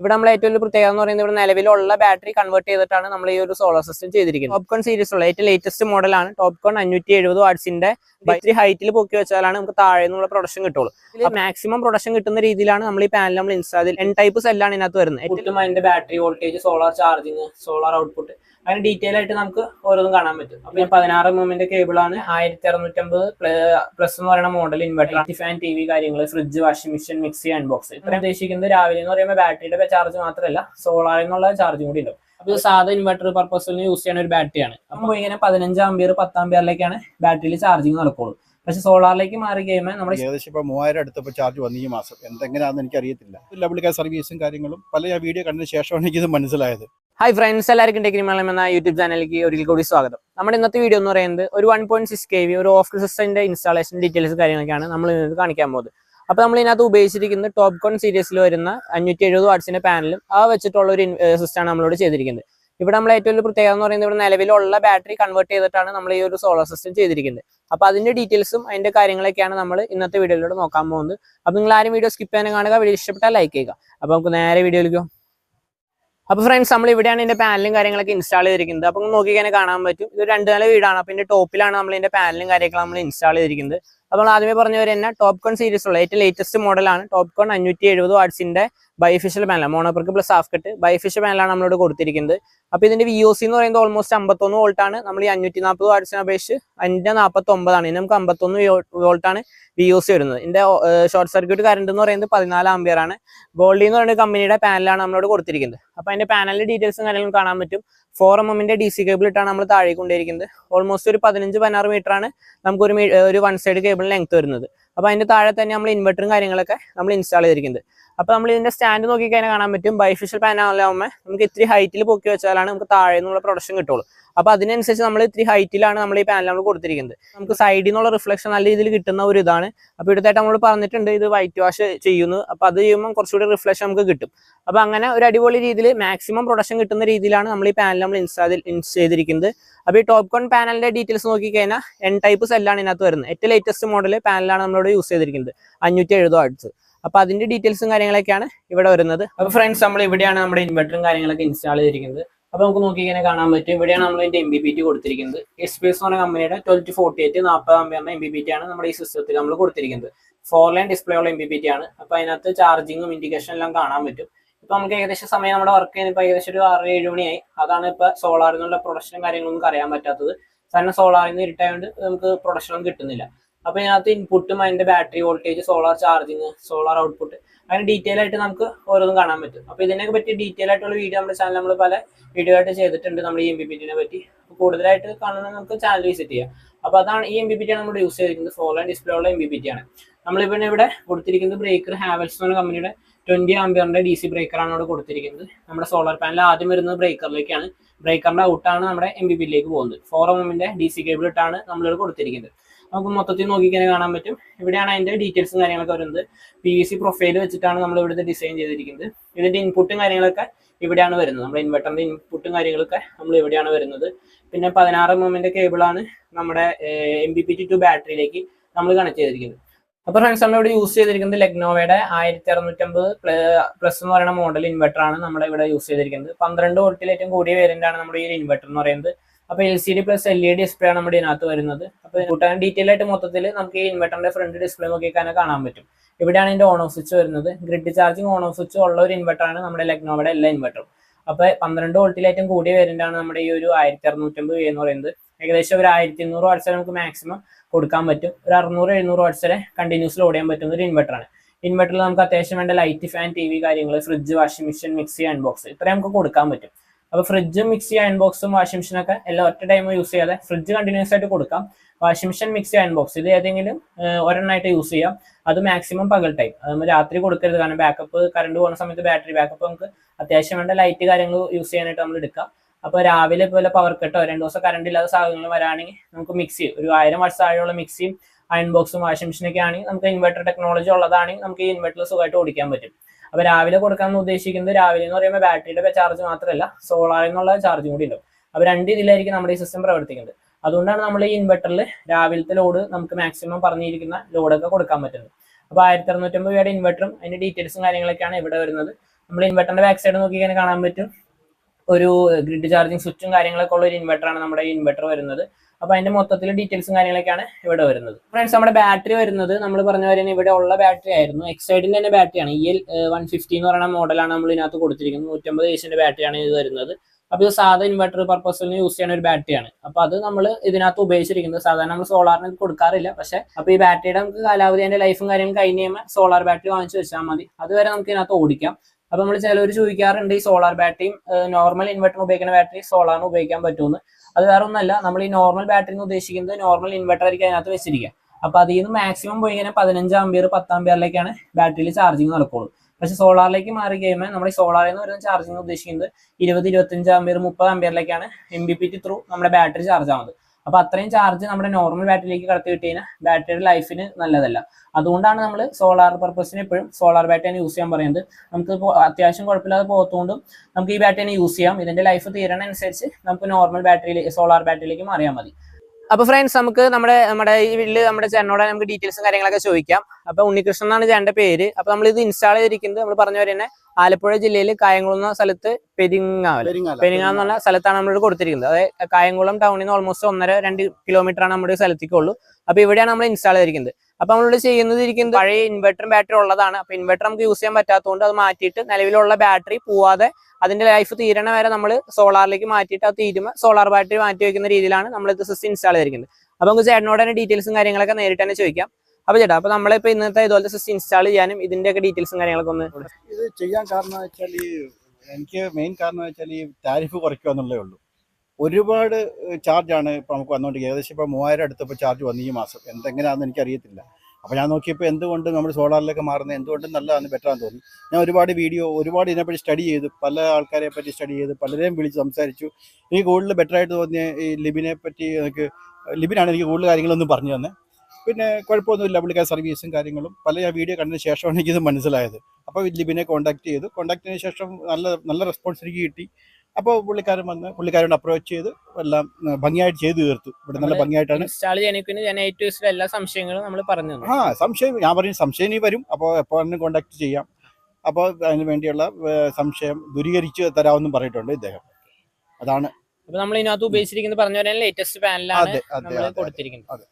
ഇവിടെ നമ്മൾ ഏറ്റവും വലിയ പ്രത്യേകത എന്ന് പറയുന്നത് ഇവിടെ നിലവിലുള്ള ബാറ്ററി കൺവേർട്ട് ചെയ്തിട്ടാണ് നമ്മൾ ഈ ഒരു സോളാർ സിസ്റ്റം ചെയ്തിരിക്കുന്നത്. ടോപ്കോൺ സീരീസ് ഉള്ള ഏറ്റവും ലേറ്റസ്റ്റ് മോഡലാണ് ടോപ്കോൺ അഞ്ഞൂറ്റി എഴുപത് വാട്സിന്റെ ബാറ്ററി ഹൈറ്റിൽ പൊക്കി വെച്ചാലാണ് നമുക്ക് താഴെ നിന്നുള്ള പ്രൊഡക്ഷൻ കിട്ടുള്ളൂ. ഇതിൽ മാക്സിമം പ്രൊഡക്ഷൻ കിട്ടുന്ന രീതിയിലാണ് നമ്മൾ ഈ പാനൽ നമ്മൾ ഇൻസ്റ്റാൾ എൻ ടൈപ്പ് സെല്ലാണ് ഇതിനകത്ത് വരുന്നത്. ഏറ്റവും അതിന്റെ battery voltage solar charging solar output അങ്ങനെ ഡീറ്റെയിൽ ആയിട്ട് നമുക്ക് ഓരോന്നും കാണാൻ പറ്റും. അപ്പൊ ഞാൻ പതിനാറ് മൂമിന്റെ കേബിൾ ആണ്. ആയിരത്തി അറുന്നൂറ്റമ്പത് പ്ലസ് എന്ന് പറയുന്ന model inverter fan T V കാര്യങ്ങൾ fridge washing machine mixie unbox box ഇത്രയും ഉദ്ദേശിക്കുന്നത് രാവിലെ എന്ന് പറയുമ്പോൾ ബാറ്ററിയുടെ ചാർജ് മാത്രമല്ല സോളാർ എന്നുള്ള ചാർജും കൂടി ഉണ്ടാവും. അപ്പൊ ഇത് സാധാ ഇൻവെർട്ടർ പർപ്പസിൽ യൂസ് ചെയ്യുന്ന ഒരു ബാറ്ററിയാണ് അപ്പൊ ഇങ്ങനെ പതിനഞ്ച് ആംബിയർ പത്ത് ആംബിയറിലേക്കാണ് ബാറ്ററിയിൽ ചാർജിങ് നടക്കുള്ളൂ. പക്ഷെ സോളാറിലേക്ക് മാറി കഴിയുമ്പോൾ നമ്മുടെ ഏകദേശം ഇപ്പോൾ മൂവായിരം അടുത്തപ്പോൾ ചാർജ് വന്നു ഈ മാസം. എന്തെങ്ങനെയാണെന്ന് എനിക്ക് അറിയത്തില്ല ലബിളിക്ക സർവീസും കാര്യങ്ങളും. പല ഞാൻ വീഡിയോ കണ്ടതിന് ശേഷമാണ് എനിക്കിത് മനസ്സിലായത്. ഹായ് ഫ്രണ്ട്സ് എല്ലാവർക്കും ടെക്നിമലം എന്ന യൂട്യൂബ് ചാനലിലേക്ക് ഒരിക്കൽ കൂടി സ്വാഗതം. നമ്മുടെ ഇന്നത്തെ വീഡിയോ എന്ന് പറയുന്നത് ഒരു one point six K V ഒരു ഓഫ് സിസ്റ്റത്തിന്റെ ഇൻസ്റ്റാളേഷൻ ഡീറ്റെയിൽസ് കാര്യങ്ങളൊക്കെയാണ് നമ്മൾ ഇന്ന് കാണിക്കാൻ പോകുന്നത്. അപ്പോൾ നമ്മൾ ഇതിനകത്ത് ഉപയോഗിച്ചിരിക്കുന്നത് ടോപ്പ് കോൺ സീരീസിൽ വരുന്ന അഞ്ഞൂറ്റി എഴുപത് വാട്സിന്റെ പാനലും ആ വെച്ചിട്ടുള്ള ഒരു സിസ്റ്റമാണ് നമ്മളോട് ചെയ്തിരിക്കുന്നത്. ഇവിടെ നമ്മൾ ഏറ്റവും വലിയ പ്രത്യേകത എന്ന് പറയുന്നത് ഇവിടെ നിലവിലുള്ള ബാറ്ററി കൺവേർട്ട് ചെയ്തിട്ടാണ് നമ്മൾ ഈ ഒരു സോളാർ സിസ്റ്റം ചെയ്തിരിക്കുന്നത്. അപ്പോൾ അതിന്റെ ഡീറ്റെയിൽസും അതിന്റെ കാര്യങ്ങളൊക്കെയാണ് നമ്മൾ ഇന്നത്തെ വീഡിയോയിലൂടെ നോക്കാൻ പോകുന്നത്. അപ്പോൾ നിങ്ങൾ ആരും വീഡിയോ സ്കിപ്പ് ചെയ്യാൻ കാണുക. വീഡിയോ ഇഷ്ടപ്പെട്ടാൽ ലൈക്ക് ചെയ്യുക. അപ്പോൾ നമുക്ക് നേരെ വീഡിയോയിലേക്ക് പോകാം അപ്പൊ ഫ്രണ്ട്സ് നമ്മൾ ഇവിടെയാണ് ഇതിന്റെ പാനലും കാര്യങ്ങളൊക്കെ ഇൻസ്റ്റാൾ ചെയ്തിരിക്കുന്നത്. അപ്പൊ നോക്കിക്കാൻ കാണാൻ പറ്റും. ഇത് രണ്ട് നില വീടാണ്. അപ്പൊ ഇതിന്റെ ടോപ്പിലാണ് നമ്മൾ ഇതിന്റെ പാനലും കാര്യങ്ങളും നമ്മൾ ഇൻസ്റ്റാൾ ചെയ്തിരിക്കുന്നത്. അപ്പോൾ ആദ്യമേ പറഞ്ഞവർ തന്നെ ടോപ്പ് കോൺ സീരീസ് ഉള്ള ഏറ്റവും ലേറ്റസ്റ്റ് മോഡലാണ് ടോപ്കോൺ കോൺ അഞ്ഞൂറ്റി എഴുപത് വാട്സിന്റെ bifacial panel mono perc plus half cut bifacial പാനലാണ് നമ്മളോട് കൊടുത്തിരിക്കുന്നത്. അപ്പൊ ഇതിന്റെ വി ഒ സി എന്ന് പറയുന്നത് ഓൾമോസ്റ്റ് അമ്പത്തൊന്ന് വോൾട്ടാണ് നമ്മൾ ഈ അഞ്ഞൂറ്റി നാൽപ്പത് വാട്സിനെ അപേക്ഷിച്ച് അഞ്ച് നാൽപ്പത്തി ഒമ്പതാണ് ഇനി നമുക്ക് അമ്പത്തൊന്ന് വോൾട്ടാണ് വി ഒ സി വരുന്നത്. ഇതിന്റെ ഷോർട്ട് സർക്യൂട്ട് കറണ്ട് എന്ന് പറയുന്നത് പതിനാല് ആംബിയർ ആണ്. ഗോൾഡി എന്ന് പറയുന്ന കമ്പനിയുടെ പാനലാണ് നമ്മളോട് കൊടുത്തിരിക്കുന്നത്. അപ്പൊ അതിന്റെ പാനലിന്റെ ഡീറ്റെയിൽസും കാര്യങ്ങളും കാണാൻ പറ്റും. ഫോർ എം എമ്മിന്റെ ഡി സി കേബിൾ ഇട്ടാണ് നമ്മൾ താഴെ കൊണ്ടിരിക്കുന്നത് ഓൾമോസ്റ്റ് ഒരു പതിനഞ്ച് പതിനാറ് മീറ്റർ ആണ് നമുക്ക് ഒരു വൺ സൈഡ് കേബിൾ ലെങ്ത് വരുന്നത്. അപ്പൊ അതിന്റെ താഴെ തന്നെ നമ്മൾ ഇൻവെർട്ടറും കാര്യങ്ങളൊക്കെ നമ്മൾ ഇൻസ്റ്റാൾ ചെയ്തിരിക്കുന്നത്. അപ്പൊ നമ്മൾ ഇതിന്റെ സ്റ്റാൻഡ് നോക്കി നോക്കിക്കഴിഞ്ഞാൽ കാണാൻ പറ്റും. ബൈഫിഷ്യൽ പാനാലാവുമ്പോൾ നമുക്ക് ഇത്തിരി ഹൈറ്റിൽ പൊക്കി വെച്ചാലാണ് നമുക്ക് താഴെ നിന്നുള്ള പ്രൊഡക്ഷൻ കിട്ടുള്ളൂ. അപ്പൊ അതിനനുസരിച്ച് നമ്മൾ ഇത്തിരി ഹൈറ്റിലാണ് നമ്മൾ ഈ പാനൽ നമ്മൾ കൊടുത്തിരിക്കുന്നത്. നമുക്ക് സൈഡിൽ നിന്നുള്ള റിഫ്ലക്ഷൻ നല്ല രീതിയിൽ കിട്ടുന്ന ഒരു ഇതാണ്. അപ്പൊ ഇടത്തായിട്ട് നമ്മൾ പറഞ്ഞിട്ടുണ്ട് ഇത് വൈറ്റ് വാഷ് ചെയ്യുന്നു. അപ്പൊ അത് ചെയ്യുമ്പോൾ കുറച്ചുകൂടി റിഫ്ലക്ഷൻ നമുക്ക് കിട്ടും. അപ്പൊ അങ്ങനെ ഒരു അടിപൊളി രീതിയിൽ മാക്സിമം പ്രൊഡക്ഷൻ കിട്ടുന്ന രീതിയിലാണ് നമ്മൾ ഈ പാനൽ നമ്മൾ ഇൻസ്റ്റാൾ ഇൻസ്റ്റ് ചെയ്തിരിക്കുന്നത്. അപ്പൊ ഈ ടോപ്പ് കോൺ പാനലിന്റെ ഡീറ്റെയിൽസ് നോക്കിക്കഴിഞ്ഞാൽ എൻ ടൈപ്പ് സെല്ലാണ് ഇതിനകത്ത് വരുന്നത്. ഏറ്റവും ലേറ്റസ്റ്റ് മോഡൽ പാനലാണ് നമ്മളിവിടെ യൂസ് ചെയ്തിരിക്കുന്നത്. അഞ്ഞൂറ്റി എഴുപത് വാട്ട്സ് അപ്പൊ അതിന്റെ ഡീറ്റെയിൽസും കാര്യങ്ങളൊക്കെയാണ് ഇവിടെ വരുന്നത്. അപ്പൊ ഫ്രണ്ട്സ് നമ്മൾ ഇവിടെയാണ് നമ്മുടെ ഇൻവെർട്ടറും കാര്യങ്ങളൊക്കെ ഇൻസ്റ്റാൾ ചെയ്തിരിക്കുന്നത്. അപ്പോൾ നമുക്ക് നോക്കി ഇങ്ങനെ കാണാൻ പറ്റും. ഇവിടെയാണ് നമ്മൾ ഇതിന്റെ എം ബി പി ടി കൊടുത്തിരിക്കുന്നത്. എസ് പി എസ് പറഞ്ഞ കമ്പനിയുടെ ട്വൽറ്റി ഫോർട്ടി എയ്റ്റ് നാൽപ്പത് അമ്പയറിന്റെ എം ബി പി ടി ആണ് നമ്മുടെ ഈ സിസ്റ്റത്തിൽ നമ്മൾ കൊടുത്തിരിക്കുന്നത്. ഫോർ ലൈൻ ഡിസ്പ്ലേ ഉള്ള എം ബി പി ടി ആണ്. അപ്പോൾ അതിനകത്ത് ചാർജിങ്ങും ഇൻഡിക്കേഷൻ എല്ലാം കാണാൻ പറ്റും. ഇപ്പൊ നമുക്ക് ഏകദേശം സമയം നമ്മുടെ വർക്ക് ചെയ്യുന്ന ഏകദേശം ഒരു ആറ് ഏഴ് മണിയായി. അതാണ് ഇപ്പൊ സോളാറിൽ നിന്നുള്ള പ്രൊഡക്ഷനും കാര്യങ്ങളൊന്നും അറിയാൻ പറ്റാത്തത്. കാരണം സോളാറിൽ നിന്ന് ഇരുട്ടായതുകൊണ്ട് നമുക്ക് പ്രൊഡക്ഷനൊന്നും കിട്ടുന്നില്ല. അപ്പൊ ഇതിനകത്ത് ഇൻപുട്ടും അതിന്റെ battery voltage solar charging solar output അങ്ങനെ ഡീറ്റെയിൽ ആയിട്ട് നമുക്ക് ഓരോന്നും കാണാൻ പറ്റും. അപ്പൊ ഇതിനെ പറ്റി ഡീറ്റെയിൽ ആയിട്ടുള്ള വീഡിയോ നമ്മുടെ ചാനൽ നമ്മൾ പല വീഡിയോ ആയിട്ട് ചെയ്തിട്ടുണ്ട് നമ്മുടെ ഈ എം ബി പി ടിനെ പറ്റി. കൂടുതലായിട്ട് കാണണമെങ്കിൽ നമുക്ക് ചാനൽ വിസിറ്റ് ചെയ്യാം. അപ്പൊ അതാണ് ഈ എം ബി പി ആണ് നമ്മൾ യൂസ് ചെയ്തിരിക്കുന്നത്. ലൈൻ ഡിസ്പ്ലേ ഉള്ള എം ബി പി ടി ആണ്. നമ്മളിപ്പോൾ ഇവിടെ കൊടുത്തിരിക്കുന്നത് ബ്രേക്കർ ഹാവൽസ് എന്ന കമ്പനിയുടെ ട്വന്റി ആംബിയറിന്റെ ഡി സി ബ്രേക്കറാണ് ഇവിടെ കൊടുത്തിരിക്കുന്നത്. നമ്മുടെ സോളാർ പാനൽ ആദ്യം വരുന്നത് ബ്രേക്കറിലേക്കാണ് ബ്രേക്കറിന്റെ ഔട്ടാണ് നമ്മുടെ എം ബി പിയിലേക്ക് പോകുന്നത്. ഫോർ എം എമ്മിന്റെ ഡി സി കേബിൾ ഇട്ടാണ് നമ്മളിവിടെ കൊടുത്തിരിക്കുന്നത്. നമുക്ക് മൊത്തത്തിൽ നോക്കിക്കഴിഞ്ഞാൽ കാണാൻ പറ്റും. ഇവിടെയാണ് അതിന്റെ ഡീറ്റെയിൽസും കാര്യങ്ങളൊക്കെ വരുന്നത്. പി വി സി പ്രൊഫൈൽ വെച്ചിട്ടാണ് നമ്മൾ ഇവിടുത്തെ ഡിസൈൻ ചെയ്തിരിക്കുന്നത്. ഇതിന്റെ ഇൻപുട്ടും കാര്യങ്ങളൊക്കെ ഇവിടെയാണ് വരുന്നത്. നമ്മുടെ ഇൻവെർട്ടറിന്റെ ഇൻപുട്ടും കാര്യങ്ങളൊക്കെ നമ്മൾ ഇവിടെയാണ് വരുന്നത്. പിന്നെ പതിനാറ് എമ്മിന്റെ കേബിളാണ് നമ്മുടെ M P P T to ബാറ്ററിയിലേക്ക് നമ്മൾ കണക്ട് ചെയ്തിരിക്കുന്നത്. അപ്പോൾ ഫ്രണ്ട്സ് നമ്മൾ ഇവിടെ യൂസ് ചെയ്തിരിക്കുന്നത് ലെഗ്നോവയുടെ ആയിരത്തി അറുന്നൂറ്റമ്പത് പ്ലസ് എന്ന് പറയുന്ന മോഡൽ ഇൻവെർട്ടറാണ് നമ്മുടെ ഇവിടെ യൂസ് ചെയ്തിരിക്കുന്നത്. പന്ത്രണ്ട് വോൾട്ടിൽ ഏറ്റവും കൂടിയ വേരിയന്റ് ആണ് നമ്മുടെ ഈ ഇൻവെർട്ടർ എന്ന് പറയുന്നത്. അപ്പൊ L C D plus L E D display ആണ് നമ്മുടെ ഇതിനകത്ത് വരുന്നത്. അപ്പൊ കൂട്ടാൻ ഡീറ്റെയിൽ ആയിട്ട് മൊത്തത്തിൽ നമുക്ക് ഈ ഇൻവെർട്ടറിന്റെ ഫ്രണ്ട് ഡിസ്പ്ലേ നോക്കിക്കാൻ കാണാൻ പറ്റും. ഇവിടെയാണ് ഇതിന്റെ ഓൺ ഓഫ് സ്വിച്ച് വരുന്നത്. Grid charging on off switch ഉള്ള ഒരു ഇൻവെർട്ടറാണ് നമ്മുടെ ലക്നോയുടെ എല്ലാ ഇൻവെർട്ടറും അപ്പൊ പന്ത്രണ്ട് വോൾട്ടിലേറ്റം കൂടിയ വേരിയന്റാണ് നമ്മുടെ ഈ ഒരു ആയിരത്തി അറുന്നൂറ്റമ്പത് എന്ന് പറയുന്നത്. ഏകദേശം ഒരു ആയിരത്തി ഇരുന്നൂറ് വാട്ട്സ് വരെ നമുക്ക് മാക്സിമം കൊടുക്കാൻ പറ്റും. ഒരു അറുന്നൂറ് എഴുന്നൂറ് വാട്ട്സ് വരെ കണ്ടിന്യൂസ് ലോഡ് ചെയ്യാൻ പറ്റുന്ന ഒരു ഇൻവെർട്ടറാണ് ഇൻവെർട്ടറിൽ നമുക്ക് അത്യാവശ്യം വേണ്ട ലൈറ്റ് ഫാൻ ടി വി കാര്യങ്ങൾ fridge washing machine mixie unbox ഇത്രയും നമുക്ക് കൊടുക്കാൻ പറ്റും. അപ്പൊ ഫ്രിഡ്ജും മിക്സി അയൺ ബോക്സും വാഷിംഗ് മെഷീനൊക്കെ എല്ലാം ഒറ്റ ടൈം യൂസ് ചെയ്യാതെ ഫ്രിഡ്ജ് കണ്ടിന്യൂസ് ആയിട്ട് കൊടുക്കാം. Washing machine mixie iron box ഇത് ഏതെങ്കിലും ഒരെണ്ണമായിട്ട് യൂസ് ചെയ്യാം. അത് മാക്സിമം പകൽ ടൈം അത് നമ്മൾ രാത്രി കൊടുക്കരുത്. കാരണം ബാക്കപ്പ് കറണ്ട് പോകുന്ന സമയത്ത് ബാറ്ററി ബാക്കപ്പ് നമുക്ക് അത്യാവശ്യം വേണ്ട ലൈറ്റ് കാര്യങ്ങൾ യൂസ് ചെയ്യാനായിട്ട് നമ്മൾ എടുക്കാം. അപ്പൊ രാവിലെ പോലെ പവർ കട്ടോ രണ്ടു ദിവസം കറണ്ട് ഇല്ലാത്ത സാധനങ്ങൾ വരാണെങ്കിൽ നമുക്ക് മിക്സി ഒരു ആയിരം വർഷം താഴെയുള്ള മിക്സിയും അയൺ ബോക്സും വാഷിംഗ് മെഷീനൊക്കെ ആണെങ്കിൽ നമുക്ക് ഇൻവെർട്ടർ ടെക്നോളജി ഉള്ളതാണെങ്കിൽ നമുക്ക് ഈ ഇൻവെർട്ടറിൽ സുഖമായിട്ട് ഓടിക്കാൻ പറ്റും. അപ്പൊ രാവിലെ കൊടുക്കാൻ ഉദ്ദേശിക്കുന്നത് രാവിലെ എന്ന് പറയുമ്പോൾ ബാറ്ററിയുടെ ചാർജ് മാത്രമല്ല സോളാറിൽ നിന്നുള്ള ചാർജും കൂടി ഉണ്ടാവും. അപ്പൊ രണ്ട് ഇതിലായിരിക്കും നമ്മുടെ ഈ സിസ്റ്റം പ്രവർത്തിക്കുന്നത്. അതുകൊണ്ടാണ് നമ്മൾ ഈ ഇൻവെർട്ടറിൽ രാവിലത്തെ ലോഡ് നമുക്ക് മാക്സിമം പറഞ്ഞിരിക്കുന്ന ലോഡൊക്കെ കൊടുക്കാൻ പറ്റുന്നത്. അപ്പൊ ആയിരത്തി അറുന്നൂറ്റമ്പത് രൂപയുടെ ഇൻവെർട്ടറും അതിന്റെ ഡീറ്റെയിൽസും കാര്യങ്ങളൊക്കെയാണ് ഇവിടെ വരുന്നത്. നമ്മൾ ഇൻവെർട്ടറിന്റെ ബാക്ക് സൈഡ് നോക്കി കാണാൻ പറ്റും. ഒരു ഗ്രിഡ് ചാർജിങ് സ്വിച്ചും കാര്യങ്ങളൊക്കെ ഉള്ള ഒരു ഇൻവെർട്ടർ ആണ് നമ്മുടെ ഇൻവെർട്ടർ വരുന്നത്. അപ്പൊ അതിന്റെ മൊത്തത്തിൽ ഡീറ്റെയിൽസും കാര്യങ്ങളൊക്കെയാണ് ഇവിടെ വരുന്നത്. ഫ്രണ്ട്സ് നമ്മുടെ ബാറ്ററി വരുന്നത് നമ്മൾ പറഞ്ഞ പോലെ തന്നെ ഇവിടെ ഉള്ള ബാറ്ററി ആയിരുന്നു. എക്സൈഡിന്റെ തന്നെ ബാറ്ററിയാണ് ഇ എൽ വൺ ഫിഫ്റ്റി എന്ന് പറയുന്ന മോഡലാണ് നമ്മൾ ഇതിനകത്ത് കൊടുത്തിരിക്കുന്നത്. നൂറ്റമ്പത് ഏഷ്യന്റെ ബാറ്ററിയാണ് ഇത് വരുന്നത്. അപ്പൊ ഇത് സാധാ ഇൻവെർട്ടർ പർപ്പസിന് യൂസ് ചെയ്യുന്ന ഒരു ബാറ്ററിയാണ് അപ്പൊ അത് നമ്മൾ ഇതിനകത്ത് ഉപയോഗിച്ചിരിക്കുന്നത്. സാധാരണ നമ്മൾ സോളാറിന് കൊടുക്കാറില്ല. പക്ഷെ അപ്പൊ ഈ ബാറ്ററിയുടെ നമുക്ക് കാലാവധി അതിന്റെ ലൈഫും കാര്യങ്ങളും കഴിഞ്ഞ് കഴിയുമ്പോൾ സോളാർ ബാറ്ററി വാങ്ങിച്ചു വെച്ചാൽ മതി. അതുവരെ നമുക്ക് ഇതിനകത്ത് ഓടിക്കാം. അപ്പൊ നമ്മൾ ചിലവർ ചോദിക്കാറുണ്ട് ഈ സോളാർ ബാറ്ററിയും നോർമൽ ഇൻവെർട്ടർ ഉപയോഗിക്കുന്ന ബാറ്ററി സോളാറിന് ഉപയോഗിക്കാൻ പറ്റുമെന്ന് അത് വേറെ ഒന്നല്ല നമ്മൾ ഈ നോർമൽ ബാറ്ററി എന്ന് ഉദ്ദേശിക്കുന്നത് നോർമൽ ഇൻവെർട്ടർ ആയിരിക്കും അതിനകത്ത് വെച്ചിരിക്കുക അപ്പൊ അതിൽ നിന്ന് മാക്സിമം പോയി കഴിഞ്ഞാൽ പതിനഞ്ച് അമ്പിയർ പത്ത് അമ്പിയറിലേക്കാണ് ബാറ്ററിയിൽ ചാർജിങ് നടക്കുള്ളൂ. പക്ഷെ സോളാറിലേക്ക് മാറി കഴിയുമ്പോൾ നമ്മൾ സോളാറിൽ നിന്ന് വരുന്ന ചാർജിങ് ഉദ്ദേശിക്കുന്നത് ഇരുപത് ഇരുപത്തഞ്ച് ആമ്പിയർ മുപ്പത് ആമ്പിയറിലേക്കാണ് M P P T through നമ്മുടെ ബാറ്ററി ചാർജ് ആവുന്നത്. അപ്പൊ അത്രയും ചാർജ് നമ്മുടെ നോർമൽ ബാറ്ററിയിലേക്ക് കടത്തി കിട്ടി കഴിഞ്ഞാൽ ബാറ്ററിയുടെ ലൈഫിന് നല്ലതല്ല. അതുകൊണ്ടാണ് നമ്മൾ സോളാർ പർപ്പസിന് എപ്പോഴും സോളാർ ബാറ്ററിയാണ് യൂസ് ചെയ്യാൻ പറയുന്നത്. നമുക്ക് അത്യാവശ്യം കുഴപ്പമില്ലാതെ പോകത്തുകൊണ്ടും നമുക്ക് ഈ ബാറ്ററിയാണ് യൂസ് ചെയ്യാം. ഇതിന്റെ ലൈഫ് തീരണ അനുസരിച്ച് നമുക്ക് നോർമൽ ബാറ്ററിയിലേക്ക് സോളാർ ബാറ്ററിയിലേക്ക് മാറിയാൽ മതി. അപ്പൊ ഫ്രണ്ട്സ് നമുക്ക് നമ്മുടെ നമ്മുടെ ഈ വീട്ടിൽ നമ്മുടെ ചേട്ടനോട് നമുക്ക് ഡീറ്റെയിൽസും കാര്യങ്ങളൊക്കെ ചോദിക്കാം. അപ്പൊ ഉണ്ണികൃഷ്ണൻ എന്നാണ് ചേട്ടന്റെ പേര്. അപ്പൊ നമ്മൾ ഇത് ഇൻസ്റ്റാൾ ചെയ്തിരിക്കുന്നത് നമ്മൾ പറഞ്ഞ പോലെ തന്നെ ആലപ്പുഴ ജില്ലയിൽ കായംകുളം എന്ന സ്ഥലത്ത് പെരിങ്ങാവൽ പെരിങ്ങാല. പെരിങ്ങാം എന്ന് പറഞ്ഞ സ്ഥലത്താണ് നമ്മൾ കൊടുത്തിരിക്കുന്നത്. അതായത് കായംകുളം ടൗണിൽ നിന്ന് ഓൾമോസ്റ്റ് ഒന്നര രണ്ട് കിലോമീറ്റർ ആണ് നമ്മുടെ സ്ഥലത്തേക്കുള്ളൂ. അപ്പൊ ഇവിടെയാണ് നമ്മൾ ഇൻസ്റ്റാൾ ചെയ്തിരിക്കുന്നത്. അപ്പൊ നമ്മളിവിടെ ചെയ്യുന്നത് ഇരിക്കുന്നത് പഴയ ഇൻവെർട്ടറും ബാറ്ററി ഉള്ളതാണ്. അപ്പൊ ഇൻവെർട്ടർ നമുക്ക് യൂസ് ചെയ്യാൻ പറ്റാത്തതുകൊണ്ട് അത് മാറ്റിയിട്ട് നിലവിലുള്ള ബാറ്ററി പോവാതെ അതിന്റെ ലൈഫ് തീരണ വരെ നമ്മൾ സോളാറിലേക്ക് മാറ്റിയിട്ട് അത് തീരുമ്പോൾ സോളാർ ബാറ്ററി മാറ്റി വെക്കുന്ന രീതിയിലാണ് നമ്മൾ ഇത് സിസ്റ്റം ഇൻസ്റ്റാൾ ചെയ്തിരിക്കുന്നത്. അപ്പൊ നമുക്ക് ചേട്ടനോട് തന്നെ ഡീറ്റെയിൽസും കാര്യങ്ങളൊക്കെ നേരിട്ട് തന്നെ ചോദിക്കാം. അപ്പൊ ചേട്ടാ അപ്പൊ നമ്മളിപ്പോ ഇന്നത്തെ ഇതുപോലത്തെ സിസ്റ്റം ഇൻസ്റ്റാൾ ചെയ്യാനും ഇതിന്റെ ഒക്കെ ഡീറ്റെയിൽസും കാര്യങ്ങളൊക്കെ ഒന്ന് ഇത് ചെയ്യാൻ കാരണം വെച്ചാൽ എനിക്ക് മെയിൻ കാരണം വെച്ചാൽ ഈ താരിഫ് കുറയ്ക്കുക എന്നുള്ളതേ ഉള്ളൂ. ഒരുപാട് ചാർജാണ് ഇപ്പം നമുക്ക് വന്നുകൊണ്ടിരിക്കുക ഏകദേശം ഇപ്പോൾ മൂവായിരം അടുത്തപ്പോൾ ചാർജ് വന്നു ഈ മാസം. എന്തെങ്ങനെയാണെന്ന് എനിക്കറിയത്തില്ല. അപ്പോൾ ഞാൻ നോക്കിയപ്പോൾ എന്തുകൊണ്ട് നമ്മൾ സോളാറിലേക്ക് മാറുന്നത് എന്തുകൊണ്ടും നല്ലതാണ് ബെറ്ററാന്ന് തോന്നി. ഞാൻ ഒരുപാട് വീഡിയോ ഒരുപാട് ഇതിനെപ്പറ്റി സ്റ്റഡി ചെയ്തു. പല ആൾക്കാരെ പറ്റി സ്റ്റഡി ചെയ്ത്. പലരെയും വിളിച്ച് സംസാരിച്ചു. എനിക്ക് കൂടുതൽ ബെറ്ററായിട്ട് തോന്നിയ ഈ ലിബിനെ പറ്റി എനിക്ക് ലിബിനാണ് എനിക്ക് കൂടുതൽ കാര്യങ്ങളൊന്നും പറഞ്ഞു തന്നെ. പിന്നെ കുഴപ്പമൊന്നുമില്ല. പുള്ളിക്കാർ സർവീസും കാര്യങ്ങളും. പല ഞാൻ വീഡിയോ കണ്ടതിന് ശേഷമാണ് എനിക്കിത് മനസ്സിലായത്. അപ്പോൾ ലിബിനെ കോൺടാക്ട് ചെയ്തു. കോൺടാക്ട് ചെയ്തതിന് ശേഷം നല്ല നല്ല റെസ്പോൺസ് എനിക്ക് കിട്ടി. അപ്പോൾ പുള്ളിക്കാരൻ വന്ന് പുള്ളിക്കാരോട് അപ്രോച്ച് ചെയ്ത് എല്ലാം ഭംഗിയായിട്ട് ചെയ്തു തീർത്തു. ഇവിടെ നല്ല ഭംഗിയായിട്ടാണ്. ഇൻസ്റ്റാൾ ഞാൻ എല്ലാ സംശയങ്ങളും നമ്മൾ പറഞ്ഞു ആ സംശയം ഞാൻ പറയും സംശയം ഇനി വരും. അപ്പോൾ എപ്പോഴാണ് കോൺടാക്ട് ചെയ്യാം. അപ്പോൾ അതിന് വേണ്ടിയുള്ള സംശയം ദൂരീകരിച്ച് തരാമെന്നും പറഞ്ഞിട്ടുണ്ട് ഇദ്ദേഹം. അതാണ്. അപ്പൊ നമ്മൾ ഇതിനകത്ത് ഉപയോഗിച്ചിരിക്കുന്നത് പറഞ്ഞ പോലെ ലേറ്റസ്റ്റ് പാനലാണ് കൊടുത്തിരിക്കുന്നത്.